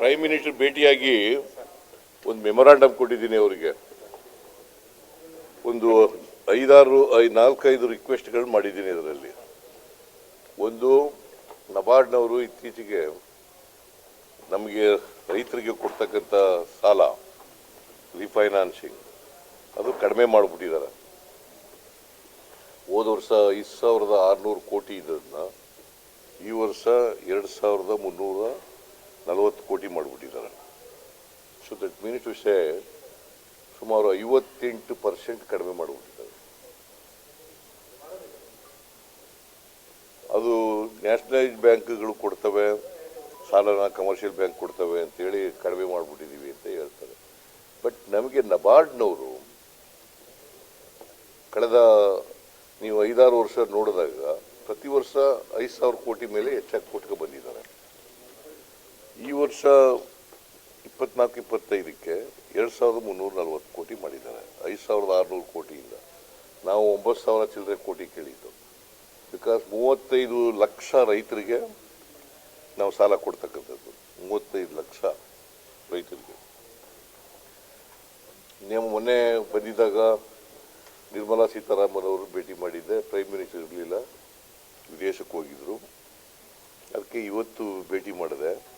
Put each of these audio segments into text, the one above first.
Prime minister ಭೇಟಿಯಾಗಿ ಒಂದು memorandum ಕೊಟ್ಟಿದ್ದೀನಿ ಅವರಿಗೆ. ಒಂದು ಐದಾರು ನಾಲ್ಕೈದು ರಿಕ್ವೆಸ್ಟ್ಗಳು ಮಾಡಿದ್ದೀನಿ ಅದರಲ್ಲಿ ಒಂದು ನಬಾರ್ಡ್ನವರು ಇತ್ತೀಚೆಗೆ ನಮಗೆ ರೈತರಿಗೆ ಕೊಡ್ತಕ್ಕಂಥ ಸಾಲ, ರಿಫೈನಾನ್ಸಿಂಗ್, ಅದು ಕಡಿಮೆ ಮಾಡಿಬಿಟ್ಟಿದ್ದಾರೆ. ಹೋದ ವರ್ಷ ಐದು ಸಾವಿರದ ಆರುನೂರು ಕೋಟಿ ಇದ್ದದನ್ನ ಈ ವರ್ಷ ಎರಡು ಸಾವಿರದ ಮುನ್ನೂರ ನಲವತ್ತು ಕೋಟಿ ಮಾಡಿಬಿಟ್ಟಿದ್ದಾರೆ. So that mean to say ಸುಮಾರು ಐವತ್ತೆಂಟು ಪರ್ಸೆಂಟ್ ಕಡಿಮೆ ಮಾಡಿಬಿಟ್ಟಿದ್ದಾರೆ. ಅದು ನ್ಯಾಷನಲೈಸ್ ಬ್ಯಾಂಕ್ಗಳು ಕೊಡ್ತವೆ, ಸಾಲನ ಕಮರ್ಷಿಯಲ್ ಬ್ಯಾಂಕ್ ಕೊಡ್ತವೆ ಅಂತೇಳಿ ಕಡಿಮೆ ಮಾಡಿಬಿಟ್ಟಿದ್ದೀವಿ ಅಂತ ಹೇಳ್ತಾರೆ. ಬಟ್ ನಮಗೆ ನಬಾರ್ಡ್ನವರು ಕಳೆದ ನೀವು ಐದಾರು ವರ್ಷ ನೋಡಿದಾಗ ಪ್ರತಿ ವರ್ಷ ಐದು ಸಾವಿರ ಕೋಟಿ ಮೇಲೆ ಹೆಚ್ಚಾಗಿ ಕೊಟ್ಕೊ ಬಂದಿದ್ದಾರೆ. ಈ ವರ್ಷ ಇಪ್ಪತ್ನಾಲ್ಕು ಇಪ್ಪತ್ತೈದಕ್ಕೆ ಎರಡು ಸಾವಿರದ ಮುನ್ನೂರ ನಲ್ವತ್ತು ಕೋಟಿ ಮಾಡಿದ್ದಾರೆ. ಐದು ಸಾವಿರದ ಆರುನೂರು ಕೋಟಿಯಿಂದ. ನಾವು ಒಂಬತ್ತು ಸಾವಿರ ಚಿಲ್ಲರೆ ಕೋಟಿ ಕೇಳಿದ್ದು. ಬಿಕಾಸ್ ಮೂವತ್ತೈದು ಲಕ್ಷ ರೈತರಿಗೆ ನಾವು ಸಾಲ ಕೊಡ್ತಕ್ಕಂಥದ್ದು. ಮೂವತ್ತೈದು ಲಕ್ಷ ರೈತರಿಗೆ. ನಿಮ್ಮ ಮೊನ್ನೆ ಬಂದಿದ್ದಾಗ ನಿರ್ಮಲಾ ಸೀತಾರಾಮನ್ ಅವರು ಭೇಟಿ ಮಾಡಿದ್ದೆ. ಪ್ರೈಮ್ ಮಿನಿಸ್ಟರ್ ಇರಲಿಲ್ಲ. ವಿದೇಶಕ್ಕೆ ಹೋಗಿದ್ರು. ಅದಕ್ಕೆ ಇವತ್ತು ಭೇಟಿ ಮಾಡಿದೆ.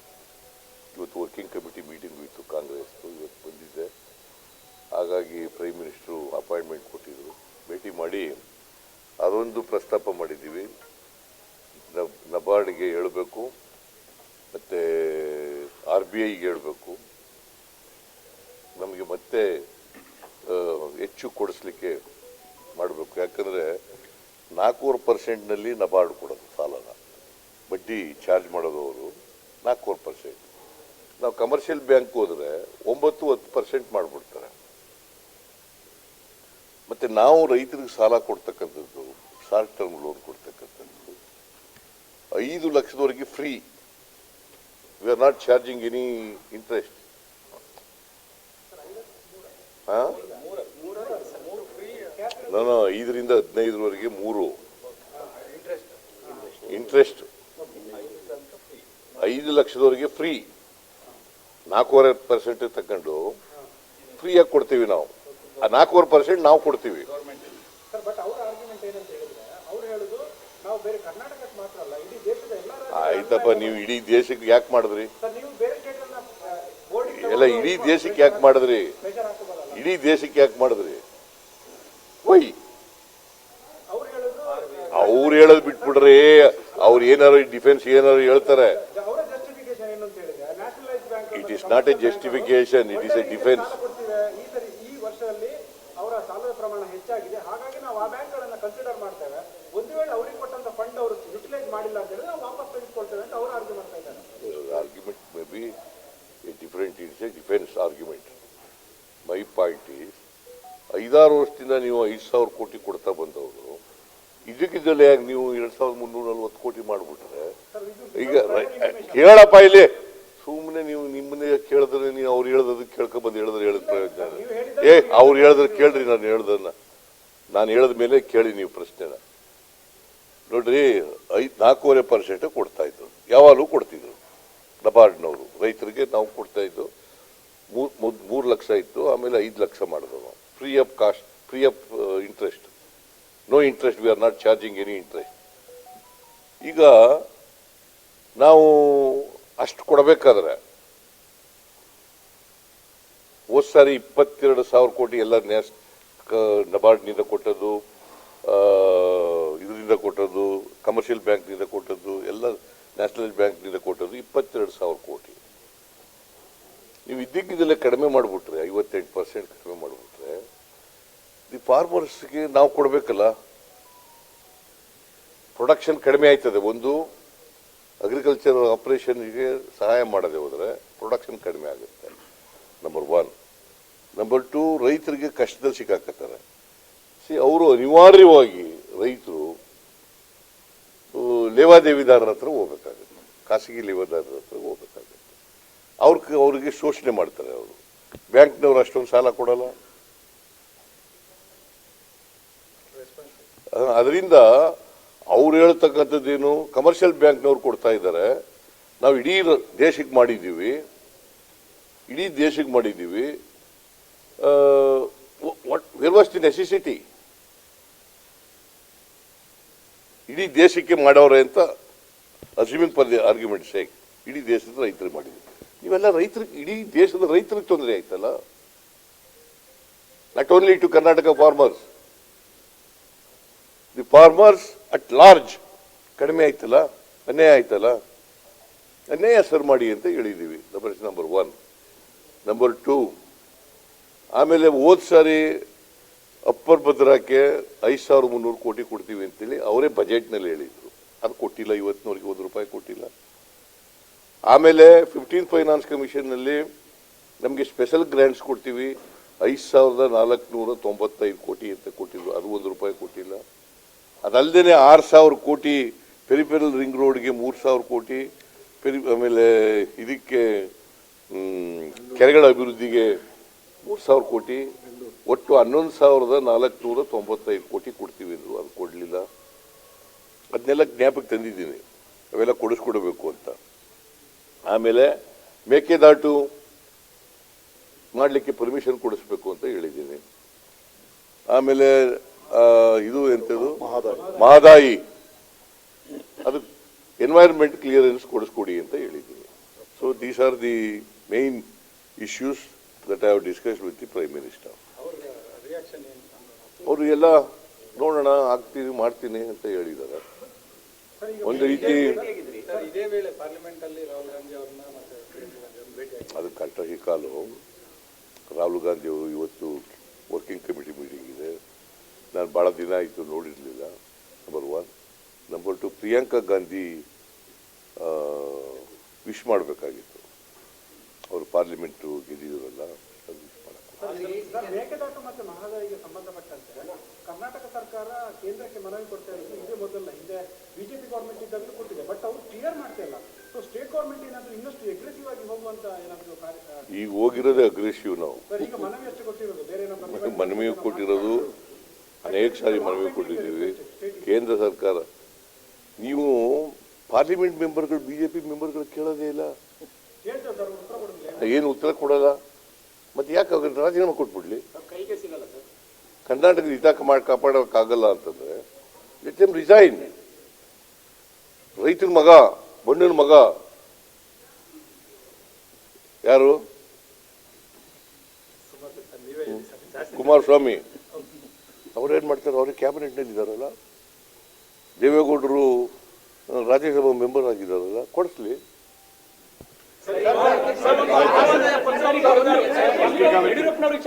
ಇವತ್ತು ವರ್ಕಿಂಗ್ ಕಮಿಟಿ ಮೀಟಿಂಗ್ ಇತ್ತು, ಕಾಂಗ್ರೆಸ್ದು ಇವತ್ತು ಬಂದಿದ್ದೆ ಹಾಗಾಗಿ ಪ್ರೈಮ್ ಮಿನಿಸ್ಟ್ರು ಅಪಾಯಿಂಟ್ಮೆಂಟ್ ಕೊಟ್ಟಿದ್ರು. ಭೇಟಿ ಮಾಡಿ ಅದೊಂದು ಪ್ರಸ್ತಾಪ ಮಾಡಿದ್ದೀವಿ. ನಬ್- ನಬಾರ್ಡ್ಗೆ ಹೇಳಬೇಕು, ಮತ್ತು ಆರ್ ಬಿ ಐಗೆ ಹೇಳಬೇಕು. ನಮಗೆ ಮತ್ತೆ ಹೆಚ್ಚು ಕೊಡಿಸ್ಲಿಕ್ಕೆ ಮಾಡಬೇಕು. ಯಾಕಂದರೆ ನಾಲ್ಕೂವರೆ ಪರ್ಸೆಂಟ್ನಲ್ಲಿ ನಬಾರ್ಡ್ ಕೊಡೋದು ಸಾಲನ. ಬಡ್ಡಿ ಚಾರ್ಜ್ ಮಾಡೋದು ಅವರು ನಾಲ್ಕೂವರೆ ಪರ್ಸೆಂಟ್ ನಾವು ಕಮರ್ಷಿಯಲ್ ಬ್ಯಾಂಕ್ ಹೋದ್ರೆ ಒಂಬತ್ತು, ಹತ್ತು ಪರ್ಸೆಂಟ್ ಮಾಡಿಬಿಡ್ತಾರೆ. ಮತ್ತು ನಾವು ರೈತರಿಗೆ ಸಾಲ ಕೊಡ್ತಕ್ಕಂಥದ್ದು, ಶಾರ್ಟ್ ಟರ್ಮ್ ಲೋನ್ ಕೊಡ್ತಕ್ಕಂಥದ್ದು. ಐದು ಲಕ್ಷದವರೆಗೆ free we are not charging any interest ಹಾಂ? ನಾನು ಐದರಿಂದ ಹದಿನೈದರವರೆಗೆ ಮೂರು. ಇಂಟ್ರೆಸ್ಟ್ ಐದು ಲಕ್ಷದವರೆಗೆ ಫ್ರೀ ನಾಲ್ಕೂವರೆ ಪರ್ಸೆಂಟ್ ತಗೊಂಡು ಫ್ರೀಯಾಗಿ ಕೊಡ್ತೀವಿ ನಾವು. ಆ ನಾಲ್ಕೂವರೆ ಪರ್ಸೆಂಟ್ ನಾವು ಕೊಡ್ತೀವಿ. ಆಯ್ತಪ್ಪ ನೀವು ಇಡೀ ದೇಶಕ್ಕೆ ಯಾಕೆ ಮಾಡಿದ್ರಿ? ಎಲ್ಲ ಇಡೀ ದೇಶಕ್ಕೆ ಯಾಕೆ ಮಾಡಿದ್ರಿ? ಇಡೀ ದೇಶಕ್ಕೆ ಯಾಕೆ ಮಾಡಿದ್ರಿ? ಒಯ್ ಅವ್ರು ಹೇಳುದು ಅವ್ರು ಹೇಳೋದು ಬಿಟ್ಬಿಡ್ರಿ. ಅವ್ರು ಏನಾರು ಡಿಫೆನ್ಸ್ ಏನಾರು ಹೇಳ್ತಾರೆ ಅವರ ಜಸ್ಟಿಫಿಕೇಶನ್ ಏನು ಅಂತ ಹೇಳಿದ್ರೆ nationalise is not a justification it is a defence ಈ ವರ್ಷದಲ್ಲಿ ಅವರ ಸಾಲದ ಪ್ರಮಾಣ ಹೆಚ್ಚಾಗಿದೆ ಹಾಗಾಗಿ ನಾವು ಆ ಬ್ಯಾಂಕ್ಗಳನ್ನ ಕನ್ಸಿಡರ್ ಮಾಡ್ತೇವೆ ಒಂದು ವೇಳೆ ಅವರಿಗೆ ಕೊಟ್ಟಂತ ಫಂಡ್ ಅವರು ಯುಟಿಲೈಸ್ ಮಾಡಿಲ್ಲ ಅಂತ ವಾಪಸ್ ತೆಗೆದುಕೊಳ್ತೇವೆ ಅಂತ ಅವರು ಆರ್ಗ್ಯೂ ಮಾಡ್ತಾ ಇದ್ದಾರೆ argument may be a different, it's a defense argument. My point is, ಐದಾರು ವರ್ಷದಿಂದ ನೀವು ಐದು ಸಾವಿರ ಕೋಟಿ ಕೊಡ್ತಾ ಬಂದವರು ಇದಕ್ಕಿದ್ದಲ್ಲೇ ನೀವು ಎರಡ್ ಸಾವಿರದ ಮುನ್ನೂರ ನಲ್ವತ್ತು ಕೋಟಿ ಮಾಡಿಬಿಟ್ರೆ ಈಗ ಕೇಳಪ್ಪ ಇಲ್ಲಿ ಸುಮ್ಮನೆ ನೀವು ನಿಮ್ಮನ್ನೇ ಕೇಳಿದ್ರೆ ನೀವು ಅವ್ರು ಹೇಳ್ದದ್ ಕೇಳ್ಕೊಂಬಂದು ಹೇಳಿದ್ರೆ ಹೇಳಿದ ಪ್ರಯೋಜನ. ಏ, ಅವ್ರು ಹೇಳಿದ್ರೆ ಕೇಳ್ರಿ, ನಾನು ಹೇಳ್ದನ್ನ. ನಾನು ಹೇಳಿದ ಮೇಲೆ ಕೇಳಿ ನೀವು ಪ್ರಶ್ನೆನ. ನೋಡ್ರಿ, ಐದು, ನಾಲ್ಕೂವರೆ ಪರ್ಸೆಂಟ್ ಕೊಡ್ತಾ ಇದ್ರು. ಯಾವಾಗಲೂ ಕೊಡ್ತಿದ್ರು. ನಬಾರ್ಡ್ನವರು ರೈತರಿಗೆ ನಾವು ಕೊಡ್ತಾ ಇದ್ದು ಮೂರು ಮೂರು ಲಕ್ಷ ಇತ್ತು, ಆಮೇಲೆ ಐದು ಲಕ್ಷ ಮಾಡಿದ್ರು ನಾವು. Free of cost free of interest no interest we are not charging any interest ಈಗ, ನಾವು ಅಷ್ಟು ಕೊಡಬೇಕಾದ್ರೆ ಹೋದ್ ಸಾರಿ ಇಪ್ಪತ್ತೆರಡು ಸಾವಿರ ಕೋಟಿ ಎಲ್ಲ ನ್ಯಾಸ್ ನಬಾರ್ಡ್ನಿಂದ ಕೊಟ್ಟದ್ದು ಇದರಿಂದ ಕೊಟ್ಟದ್ದು ಕಮರ್ಷಿಯಲ್ ಬ್ಯಾಂಕ್ನಿಂದ ಕೊಟ್ಟದ್ದು, ಎಲ್ಲ ನ್ಯಾಷನಲ್ ಬ್ಯಾಂಕ್ನಿಂದ ಕೊಟ್ಟದ್ದು ಇಪ್ಪತ್ತೆರಡು ಸಾವಿರ ಕೋಟಿ. ನೀವು ಇದ್ದಕ್ಕಿದ್ದಲ್ಲೇ ಕಡಿಮೆ ಮಾಡಿಬಿಟ್ರೆ, ಐವತ್ತೆಂಟು ಪರ್ಸೆಂಟ್ ಕಡಿಮೆ ಮಾಡಿಬಿಟ್ರೆ ದಿ ಫಾರ್ಮರ್ಸ್ಗೆ ನಾವು ಕೊಡಬೇಕಲ್ಲ? ಪ್ರೊಡಕ್ಷನ್ ಕಡಿಮೆ ಆಯ್ತದೆ. ಒಂದು ಅಗ್ರಿಕಲ್ಚರ್ ಆಪರೇಷನ್ಗೆ ಸಹಾಯ ಮಾಡದೆ ಹೋದರೆ ಪ್ರೊಡಕ್ಷನ್ ಕಡಿಮೆ ಆಗುತ್ತೆ. ನಂಬರ್ ಒನ್ ನಂಬರ್ ಟು ರೈತರಿಗೆ ಕಷ್ಟದಲ್ಲಿ ಸಿಕ್ಕಾಕತ್ತಾರೆ. ಸಿ ಅವರು ಅನಿವಾರ್ಯವಾಗಿ ರೈತರು ಲೇವಾದೇವಿದಾರರ ಹತ್ರ ಹೋಗ್ಬೇಕಾಗತ್ತೆ. ಖಾಸಗಿ ಲೇವಾದಾರರ ಹತ್ರ ಹೋಗ್ಬೇಕಾಗತ್ತೆ. ಅವ್ರ ಅವರಿಗೆ ಶೋಷಣೆ ಮಾಡ್ತಾರೆ ಅವರು. ಬ್ಯಾಂಕ್ನವ್ರು ಅಷ್ಟೊಂದು ಸಾಲ ಕೊಡಲ್ಲ. ಅದರಿಂದ ಅವ್ರು ಹೇಳ್ತಕ್ಕಂಥದ್ದೇನು ಕಮರ್ಷಿಯಲ್ ಬ್ಯಾಂಕ್ನವ್ರು ಕೊಡ್ತಾ ಇದ್ದಾರೆ. ನಾವು ಇಡೀ ದೇಶಕ್ಕೆ ಮಾಡಿದ್ದೀವಿ. ಇಡೀ ದೇಶಕ್ಕೆ ಮಾಡಿದ್ದೀವಿ. What where was the necessity ಇಡೀ ದೇಶಕ್ಕೆ ಮಾಡೋರೆ ಅಂತ assuming for the argument sake ಇಡೀ ದೇಶದ ರೈತರಿಗೆ ಮಾಡಿದ್ವಿ ನೀವೆಲ್ಲ ರೈತರಿಗೆ, ಇಡೀ ದೇಶದ ರೈತರಿಗೆ ತೊಂದರೆ ಆಯ್ತಲ್ಲ? Not only to Karnataka farmers the farmers at large ಕಡಿಮೆ ಆಯ್ತಲ್ಲ? ಅನ್ಯಾಯ ಆಯ್ತಲ್ಲ? ಅನ್ಯಾಯ ಸರ್ ಮಾಡಿ ಅಂತ ಹೇಳಿದ್ದೀವಿ. ಪ್ರಶ್ನೆ ನಂಬರ್ ಒನ್ ನಂಬರ್ ಟೂ ಆಮೇಲೆ ಹೋದ ಸಾರಿ ಅಪ್ಪರ್ ಭದ್ರಾಕ್ಕೆ ಐದು ಸಾವಿರ ಮುನ್ನೂರು ಕೋಟಿ ಕೊಡ್ತೀವಿ ಅಂತೇಳಿ ಅವರೇ ಬಜೆಟ್ನಲ್ಲಿ ಹೇಳಿದ್ರು. ಅದು ಕೊಟ್ಟಿಲ್ಲ, ಇವತ್ತಿನವರೆಗೆ ಒಂದು ರೂಪಾಯಿ ಕೊಟ್ಟಿಲ್ಲ. ಆಮೇಲೆ ಫಿಫ್ಟೀನ್ ಫೈನಾನ್ಸ್ ಕಮಿಷನ್ನಲ್ಲಿ ನಮಗೆ ಸ್ಪೆಷಲ್ ಗ್ರ್ಯಾಂಟ್ಸ್ ಕೊಡ್ತೀವಿ. ಐದು ಸಾವಿರದ ನಾಲ್ಕುನೂರ ತೊಂಬತ್ತೈದು ಕೋಟಿ ಅಂತ ಕೊಟ್ಟಿದ್ರು. ಅದು ಒಂದು ರೂಪಾಯಿ ಕೊಟ್ಟಿಲ್ಲ. ಅದಲ್ಲದೆ ಆರು ಸಾವಿರ ಕೋಟಿ ಪೆರಿಫೆರಲ್ ರಿಂಗ್ ರೋಡ್ಗೆ ಮೂರು ಸಾವಿರ ಕೋಟಿ ಪೆರಿ ಆಮೇಲೆ ಇದಕ್ಕೆ ಕೆರೆಗಳ ಅಭಿವೃದ್ಧಿಗೆ ಮೂರು ಸಾವಿರ ಕೋಟಿ ಒಟ್ಟು ಹನ್ನೊಂದು ಸಾವಿರದ ನಾಲ್ಕುನೂರ ತೊಂಬತ್ತೈದು ಕೋಟಿ ಕೊಡ್ತೀವಿ ಅಂದರು. ಅದು ಕೊಡಲಿಲ್ಲ. ಅದನ್ನೆಲ್ಲ ಜ್ಞಾಪಕ್ಕೆ ತಂದಿದ್ದೀನಿ. ಅವೆಲ್ಲ ಕೊಡಿಸ್ಕೊಡ್ಬೇಕು ಅಂತ. ಆಮೇಲೆ ಮೇಕೆದಾಟು ಮಾಡಲಿಕ್ಕೆ ಪರ್ಮಿಷನ್ ಕೊಡಿಸ್ಬೇಕು ಅಂತ ಹೇಳಿದ್ದೀನಿ. ಆಮೇಲೆ ಇದು ಎಂಥದ್ದು ಮಹದಾಯಿ. ಅದು ಎನ್ವೈರನ್ಮೆಂಟ್ ಕ್ಲಿಯರೆನ್ಸ್ ಕೊಡಿಸ್ಕೊಡಿ ಅಂತ ಹೇಳಿದ್ದೀನಿ. So these are the main issues that I have discussed with the prime Minister. ಅವರು ಎಲ್ಲ ನೋಡೋಣ ಆಗ್ತೀನಿ ಮಾಡ್ತೀನಿ ಅಂತ ಹೇಳಿದ್ದಾರೆ. ಒಂದು ರೀತಿ ಅದು ಕಟ್ಟ ಕಾಲು. ರಾಹುಲ್ ಗಾಂಧಿ ಅವರು ಇವತ್ತು ವರ್ಕಿಂಗ್ ಕಮಿಟಿ ಮೀಟಿಂಗ್ ಇದೆ. ನಾನು ಭಾಳ ದಿನ ಆಯಿತು ನೋಡಿರಲಿಲ್ಲ number one number two Priyanka Gandhi wish ಮಾಡಬೇಕಾಗಿತ್ತು. ಅವರು ಪಾರ್ಲಿಮೆಂಟು ಗೆದ್ದಿದ್ರಲ್ಲ ಅದು ಸರ್ ಮೇಕೆದಾಟು ಮತ್ತೆ ಮಹದಾಯಿಗೆ ಸಂಬಂಧಪಟ್ಟಂತೆ ಕರ್ನಾಟಕ ಸರ್ಕಾರ ಕೇಂದ್ರಕ್ಕೆ ಮನವಿ ಕೊಡ್ತಾ ಇರೋದು ಇದೇ ಮೊದಲ ಹಿಂದೆ ಬಿಜೆಪಿ ಗೌರ್ಮೆಂಟ್ ಇದ್ದಾಗಲೂ ಕೊಟ್ಟಿದೆ ಬಟ್ ಅವರು ಕ್ಲಿಯರ್ ಮಾಡ್ತಾ ಇಲ್ಲ. ಸೊ ಸ್ಟೇಟ್ ಗೌರ್ಮೆಂಟ್ ಏನಾದ್ರು ಇನ್ನಷ್ಟು ಅಗ್ರೆಸಿವ್ ಆಗಿ ಹೋಗುವಂತ ಏನಾದ್ರು ಈಗ ಹೋಗಿರೋದೇ ಅಗ್ರೆಸಿವ್ ನಾವು. ಸರ್ ಈಗ ಮನವಿ ಅಷ್ಟೇ ಕೊಟ್ಟಿರೋದು ಬೇರೆ ಏನೋ ಮತ್ತೆ ಮನವಿ ಕೊಟ್ಟಿರೋದು ಅನೇಕ ಸಾರಿ ಮನವಿ ಕೊಟ್ಟಿದ್ದೀವಿ. ಕೇಂದ್ರ ಸರ್ಕಾರ ನೀವು ಪಾರ್ಲಿಮೆಂಟ್ ಮೆಂಬರ್ಗಳು ಬಿಜೆಪಿ ಮೆಂಬರ್ಗಳು ಕೇಳೋದೇ ಇಲ್ಲ ಕೇಳ್ತೇವೆ ಸರ್ ಉತ್ತರ ಕೊಡೋದಿಲ್ಲ ಏನು ಉತ್ತರ ಕೊಡಲ್ಲ? ಮತ್ತೆ ಯಾಕೆ ಅವ್ರಿಗೆ ರಾಜೀನಾಮೆ ಕೊಟ್ಬಿಡ್ಲಿ? ಕರ್ನಾಟಕದ ಹಿತ ಮಾಡಿ ಕಾಪಾಡೋಕ್ಕಾಗಲ್ಲ ಅಂತಂದ್ರೆ ಲೆಟ್ ಎಂ ರಿಸೈನ್ ರೈತನ ಮಗ ಬಣ್ಣನ ಮಗ. ಯಾರು? ಕುಮಾರಸ್ವಾಮಿ. ಅವ್ರೇನ್ ಮಾಡ್ತಾರೆ? ಅವ್ರಿಗೆ ಕ್ಯಾಬಿನೆಟ್ನಲ್ಲಿ ಇದ್ದಾರಲ್ಲ? ದೇವೇಗೌಡರು ರಾಜ್ಯಸಭಾ ಮೆಂಬರ್ ಆಗಿದ್ದಾರಲ್ಲ? ಕೊಡಿಸ್ಲಿ. ಯಡಿಯೂರಪ್ಪನವ್ರಿಗೆ